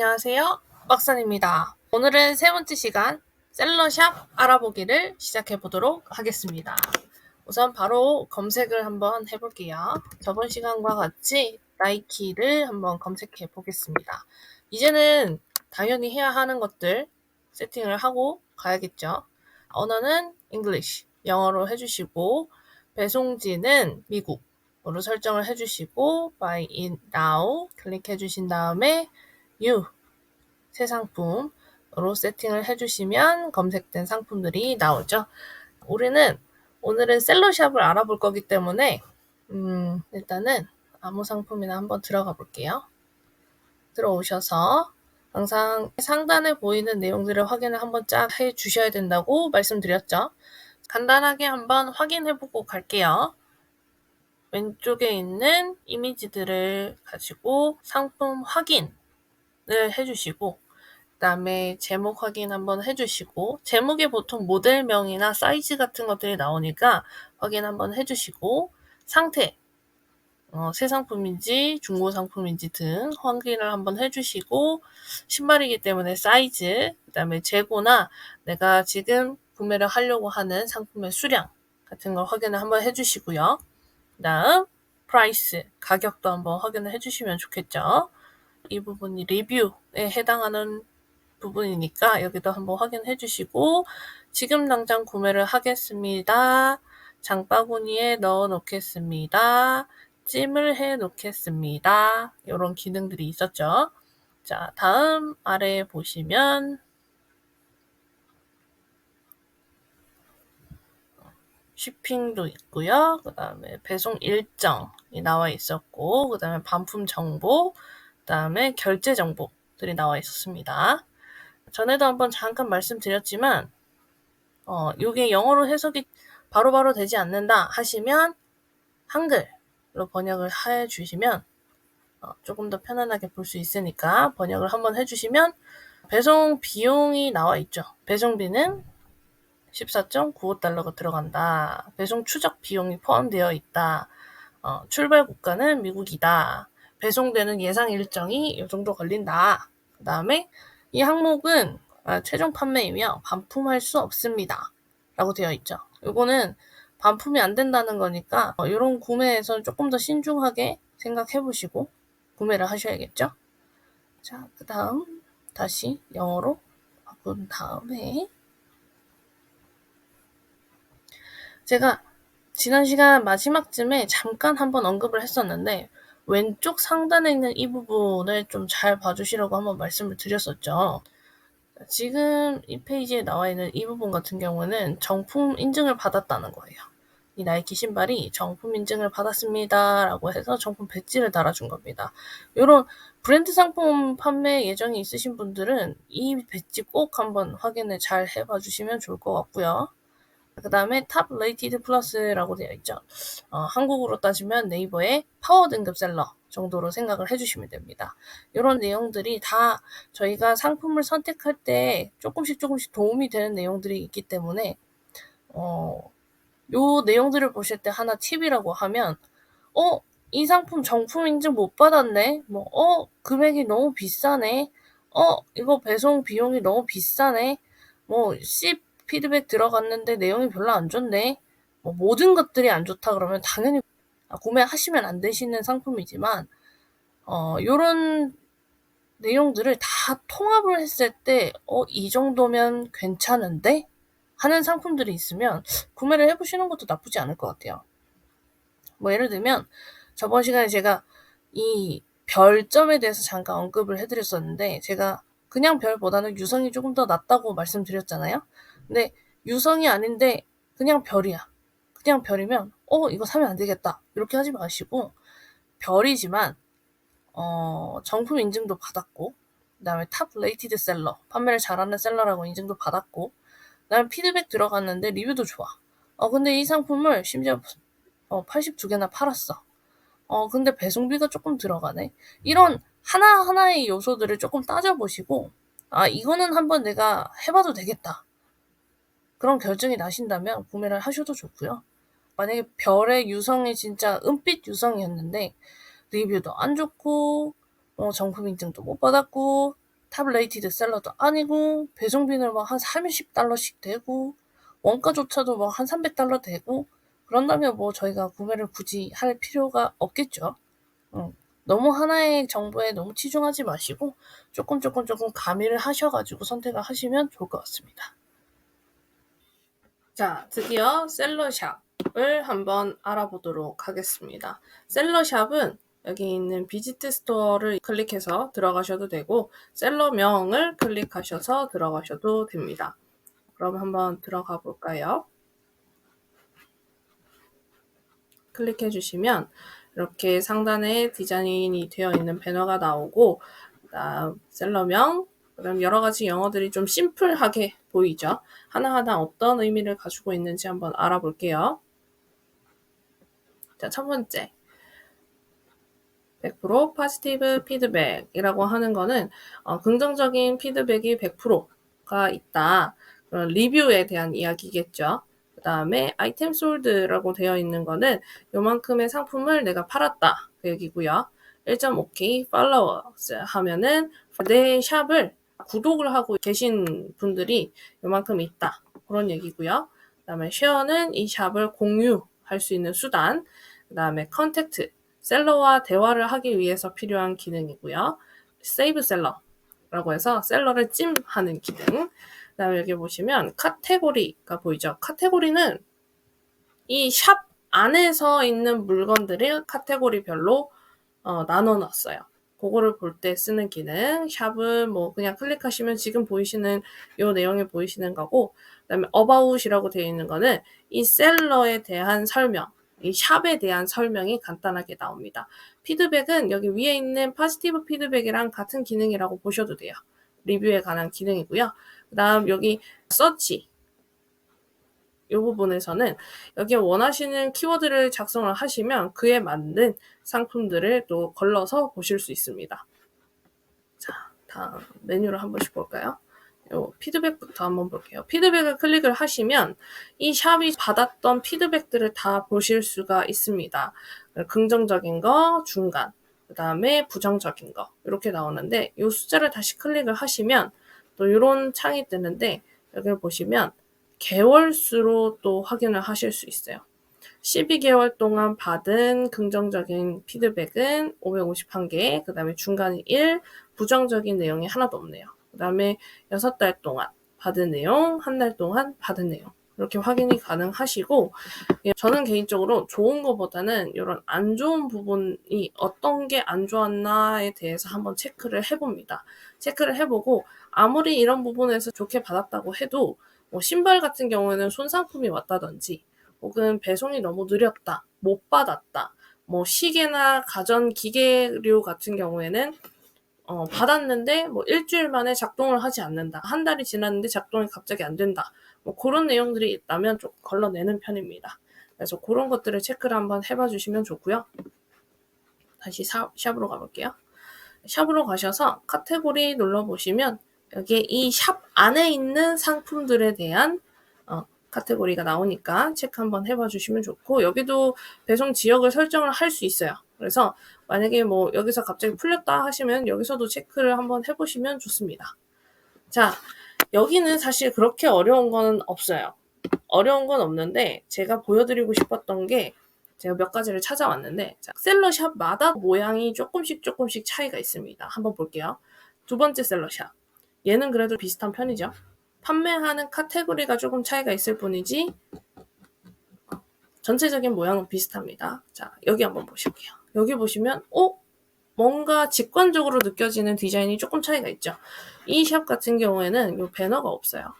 안녕하세요. 박선입니다. 오늘은 세 번째 시간 셀러샵 알아보기를 시작해 보도록 하겠습니다. 우선 바로 검색을 한번 해볼게요. 저번 시간과 같이 나이키를 한번 검색해 보겠습니다. 이제는 당연히 해야 하는 것들 세팅을 하고 가야겠죠. 언어는 English, 영어로 해주시고 배송지는 미국으로 설정을 해주시고 Buy in now 클릭해 주신 다음에 You 새 상품으로 세팅을 해주시면 검색된 상품들이 나오죠. 우리는 오늘은 셀러샵을 알아볼 거기 때문에 음, 일단은 아무 상품이나 한번 들어가 볼게요. 들어오셔서 항상 상단에 보이는 내용들을 확인을 한번 쫙 해 주셔야 된다고 말씀드렸죠. 간단하게 한번 확인해 보고 갈게요. 왼쪽에 있는 이미지들을 가지고 상품 확인을 해주시고 그 다음에 제목 확인 한번 해주시고 제목에 보통 모델명이나 사이즈 같은 것들이 나오니까 확인 한번 해주시고 상태 어, 새 상품인지 중고 상품인지 등 확인을 한번 해주시고 신발이기 때문에 사이즈 그 다음에 재고나 내가 지금 구매를 하려고 하는 상품의 수량 같은 걸 확인을 한번 해주시고요. 그 다음 프라이스 가격도 한번 확인을 해주시면 좋겠죠. 이 부분이 리뷰에 해당하는 부분이니까 여기도 한번 확인해 주시고 지금 당장 구매를 하겠습니다. 장바구니에 넣어 놓겠습니다. 찜을 해 놓겠습니다. 이런 기능들이 있었죠. 자, 다음 아래에 보시면 쇼핑도 있고요. 그 다음에 배송 일정이 나와 있었고, 그 다음에 반품 정보, 그 다음에 결제 정보들이 나와 있었습니다. 전에도 한번 잠깐 말씀드렸지만 어, 이게 영어로 해석이 바로바로 바로 되지 않는다 하시면 한글로 번역을 해 주시면 어, 조금 더 편안하게 볼 수 있으니까 번역을 한번 해주시면 배송 비용이 나와 있죠. 배송비는 14.95달러가 들어간다. 배송 추적 비용이 포함되어 있다. 어, 출발 국가는 미국이다. 배송되는 예상 일정이 이 정도 걸린다. 그 다음에 이 항목은 아, 최종 판매이며 반품할 수 없습니다. 라고 되어 있죠. 이거는 반품이 안 된다는 거니까 이런 어, 구매에서는 조금 더 신중하게 생각해 보시고 구매를 하셔야겠죠. 자, 그 다음 다시 영어로 바꾼 다음에 제가 지난 시간 마지막쯤에 잠깐 한번 언급을 했었는데 왼쪽 상단에 있는 이 부분을 좀 잘 봐주시라고 한번 말씀을 드렸었죠. 지금 이 페이지에 나와 있는 이 부분 같은 경우는 정품 인증을 받았다는 거예요. 이 나이키 신발이 정품 인증을 받았습니다. 라고 해서 정품 배지를 달아준 겁니다. 이런 브랜드 상품 판매 예정이 있으신 분들은 이 배지 꼭 한번 확인을 잘 해봐 주시면 좋을 것 같고요. 그 다음에 탑 레이티드 플러스라고 되어 있죠. 어, 한국으로 따지면 네이버의 파워 등급 셀러 정도로 생각을 해주시면 됩니다. 이런 내용들이 다 저희가 상품을 선택할 때 조금씩 조금씩 도움이 되는 내용들이 있기 때문에 어, 요 내용들을 보실 때 하나 팁이라고 하면 어, 이 상품 정품 인증 못 받았네. 뭐, 어, 금액이 너무 비싸네. 어, 이거 배송 비용이 너무 비싸네. 뭐, C 피드백 들어갔는데 내용이 별로 안 좋네. 뭐 모든 것들이 안 좋다 그러면 당연히 구매하시면 안 되시는 상품이지만 어 요런 내용들을 다 통합을 했을 때 어 이 정도면 괜찮은데 하는 상품들이 있으면 구매를 해보시는 것도 나쁘지 않을 것 같아요. 뭐 예를 들면 저번 시간에 제가 이 별점에 대해서 잠깐 언급을 해드렸었는데 제가 그냥 별보다는 유성이 조금 더 낫다고 말씀드렸잖아요. 근데 유성이 아닌데 그냥 별이야. 그냥 별이면 어 이거 사면 안 되겠다. 이렇게 하지 마시고 별이지만 어 정품 인증도 받았고 그다음에 탑 레이티드 셀러 판매를 잘하는 셀러라고 인증도 받았고 그다음에 피드백 들어갔는데 리뷰도 좋아. 어 근데 이 상품을 심지어 어 82개나 팔았어. 어 근데 배송비가 조금 들어가네. 이런 하나하나의 요소들을 조금 따져보시고 아 이거는 한번 내가 해봐도 되겠다. 그런 결정이 나신다면 구매를 하셔도 좋고요. 만약에 별의 유성이 진짜 은빛 유성이었는데 리뷰도 안 좋고 어, 정품 인증도 못 받았고 탑레이티드 셀러도 아니고 배송비는 막 한 30달러씩 되고 원가조차도 막 한 300달러 되고 그런다면 뭐 저희가 구매를 굳이 할 필요가 없겠죠. 음, 너무 하나의 정보에 너무 치중하지 마시고 조금 조금 조금 가미를 하셔가지고 선택을 하시면 좋을 것 같습니다. 자, 드디어 셀러샵을 한번 알아보도록 하겠습니다. 셀러샵은 여기 있는 비지트 스토어를 클릭해서 들어가셔도 되고 셀러명을 클릭하셔서 들어가셔도 됩니다. 그럼 한번 들어가 볼까요? 클릭해 주시면 이렇게 상단에 디자인이 되어 있는 배너가 나오고 셀러명 그다음 여러 가지 영어들이 좀 심플하게 보이죠. 하나하나 어떤 의미를 가지고 있는지 한번 알아볼게요. 자, 첫 번째. 100% 파지티브 피드백이라고 하는 거는 어, 긍정적인 피드백이 100%가 있다. 그런 리뷰에 대한 이야기겠죠. 그 다음에 아이템 솔드라고 되어 있는 거는 요만큼의 상품을 내가 팔았다. 그 얘기고요. 1.5K 팔로워스 하면은 내 샵을 구독을 하고 계신 분들이 요만큼 있다. 그런 얘기고요. 그 다음에 쉐어는 이 샵을 공유할 수 있는 수단. 그 다음에 컨택트, 셀러와 대화를 하기 위해서 필요한 기능이고요. 세이브 셀러라고 해서 셀러를 찜하는 기능. 그 다음에 여기 보시면 카테고리가 보이죠. 카테고리는 이 샵 안에서 있는 물건들을 카테고리별로 어, 나눠놨어요. 그거를 볼 때 쓰는 기능. 샵은 뭐 그냥 클릭하시면 지금 보이시는 요 내용이 보이시는 거고, 그다음에 about이라고 되어 있는 거는 이 셀러에 대한 설명, 이 샵에 대한 설명이 간단하게 나옵니다. 피드백은 여기 위에 있는 파지티브 피드백이랑 같은 기능이라고 보셔도 돼요. 리뷰에 관한 기능이고요. 그 다음 여기 서치 이 부분에서는 여기에 원하시는 키워드를 작성을 하시면 그에 맞는 상품들을 또 걸러서 보실 수 있습니다. 자, 다음 메뉴를 한 번씩 볼까요? 요 피드백부터 한번 볼게요. 피드백을 클릭을 하시면 이 샵이 받았던 피드백들을 다 보실 수가 있습니다. 긍정적인 거, 중간, 그 다음에 부정적인 거 이렇게 나오는데 이 숫자를 다시 클릭을 하시면 또 이런 창이 뜨는데 여기를 보시면 개월수로 또 확인을 하실 수 있어요. 12개월 동안 받은 긍정적인 피드백은 551개, 그 다음에 중간에 1, 부정적인 내용이 하나도 없네요. 그 다음에 6달 동안 받은 내용, 한 달 동안 받은 내용. 이렇게 확인이 가능하시고, 예, 저는 개인적으로 좋은 것보다는 이런 안 좋은 부분이 어떤 게 안 좋았나에 대해서 한번 체크를 해봅니다. 체크를 해보고, 아무리 이런 부분에서 좋게 받았다고 해도, 뭐 신발 같은 경우에는 손상품이 왔다든지 혹은 배송이 너무 느렸다, 못 받았다, 뭐 시계나 가전 기계류 같은 경우에는 어, 받았는데 뭐 일주일 만에 작동을 하지 않는다, 한 달이 지났는데 작동이 갑자기 안 된다, 뭐 그런 내용들이 있다면 좀 걸러내는 편입니다. 그래서 그런 것들을 체크를 한번 해봐 주시면 좋고요. 다시 사, 샵으로 가볼게요. 샵으로 가셔서 카테고리 눌러보시면 여기에 이 샵 안에 있는 상품들에 대한 어, 카테고리가 나오니까 체크 한번 해봐 주시면 좋고 여기도 배송 지역을 설정을 할 수 있어요. 그래서 만약에 뭐 여기서 갑자기 풀렸다 하시면 여기서도 체크를 한번 해보시면 좋습니다. 자, 여기는 사실 그렇게 어려운 건 없어요. 어려운 건 없는데 제가 보여드리고 싶었던 게 제가 몇 가지를 찾아왔는데 자, 셀러샵마다 모양이 조금씩 조금씩 차이가 있습니다. 한번 볼게요. 두 번째 셀러샵. 얘는 그래도 비슷한 편이죠. 판매하는 카테고리가 조금 차이가 있을 뿐이지 전체적인 모양은 비슷합니다. 자, 여기 한번 보실게요. 여기 보시면 어? 뭔가 직관적으로 느껴지는 디자인이 조금 차이가 있죠. 이 샵 같은 경우에는 이 배너가 없어요.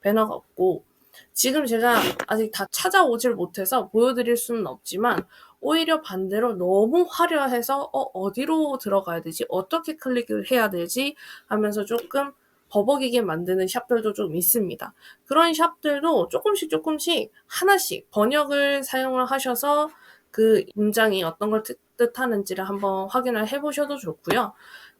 배너가 없고 지금 제가 아직 다 찾아오질 못해서 보여드릴 수는 없지만 오히려 반대로 너무 화려해서 어, 어디로 들어가야 되지? 어떻게 클릭을 해야 되지? 하면서 조금 버벅이게 만드는 샵들도 좀 있습니다. 그런 샵들도 조금씩 조금씩 하나씩 번역을 사용을 하셔서 그 문장이 어떤 걸 뜻하는지를 한번 확인을 해보셔도 좋고요.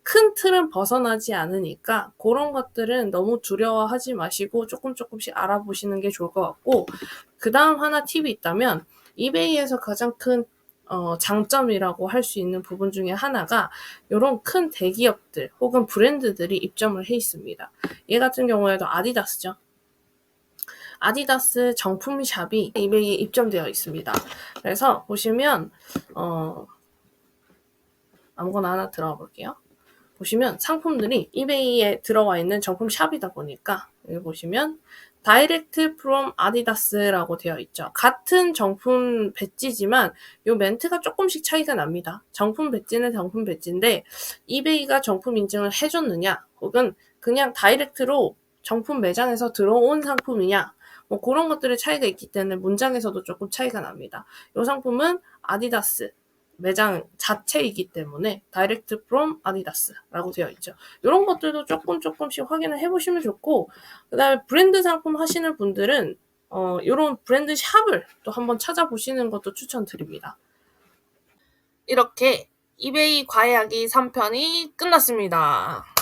큰 틀은 벗어나지 않으니까 그런 것들은 너무 두려워하지 마시고 조금 조금씩 알아보시는 게 좋을 것 같고 그 다음 하나 팁이 있다면 이베이에서 가장 큰 어, 장점이라고 할 수 있는 부분 중에 하나가 이런 큰 대기업들 혹은 브랜드들이 입점을 해 있습니다. 얘 같은 경우에도 아디다스죠. 아디다스 정품 샵이 이베이에 입점되어 있습니다. 그래서 보시면 어, 아무거나 하나 들어가 볼게요. 보시면 상품들이 이베이에 들어와 있는 정품 샵이다 보니까 여기 보시면 다이렉트 프롬 아디다스라고 되어 있죠. 같은 정품 배지지만 이 멘트가 조금씩 차이가 납니다. 정품 배지는 정품 배지인데 이베이가 정품 인증을 해줬느냐 혹은 그냥 다이렉트로 정품 매장에서 들어온 상품이냐 뭐 그런 것들의 차이가 있기 때문에 문장에서도 조금 차이가 납니다. 이 상품은 아디다스 매장 자체이기 때문에 다이렉트 프롬 아디다스라고 되어 있죠. 이런 것들도 조금 조금씩 확인을 해보시면 좋고 그다음에 브랜드 상품 하시는 분들은 어, 이런 브랜드 샵을 또 한번 찾아보시는 것도 추천드립니다. 이렇게 이베이 과외하기 3편이 끝났습니다.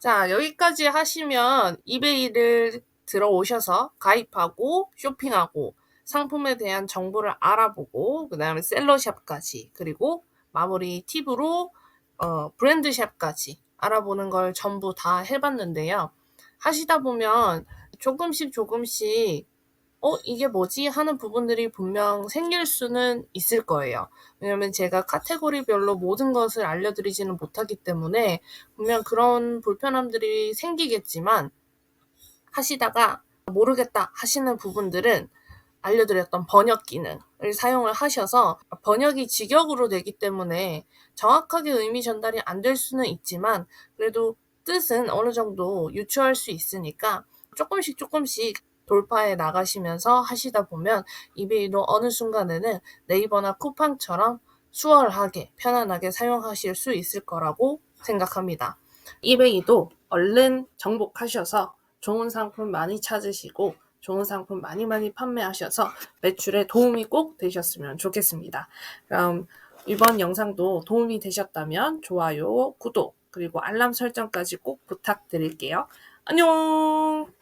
자, 여기까지 하시면 이베이를 들어오셔서 가입하고 쇼핑하고 상품에 대한 정보를 알아보고 그 다음에 셀러샵까지 그리고 마무리 팁으로 어, 브랜드샵까지 알아보는 걸 전부 다 해봤는데요. 하시다 보면 조금씩 조금씩 어, 이게 뭐지? 하는 부분들이 분명 생길 수는 있을 거예요. 왜냐면 제가 카테고리별로 모든 것을 알려드리지는 못하기 때문에 분명 그런 불편함들이 생기겠지만 하시다가 모르겠다 하시는 부분들은 알려드렸던 번역 기능을 사용을 하셔서 번역이 직역으로 되기 때문에 정확하게 의미 전달이 안 될 수는 있지만 그래도 뜻은 어느 정도 유추할 수 있으니까 조금씩 조금씩 돌파해 나가시면서 하시다 보면 이베이도 어느 순간에는 네이버나 쿠팡처럼 수월하게 편안하게 사용하실 수 있을 거라고 생각합니다. 이베이도 얼른 정복하셔서 좋은 상품 많이 찾으시고 좋은 상품 많이 많이 판매하셔서 매출에 도움이 꼭 되셨으면 좋겠습니다. 그럼 이번 영상도 도움이 되셨다면 좋아요, 구독, 그리고 알람 설정까지 꼭 부탁드릴게요. 안녕!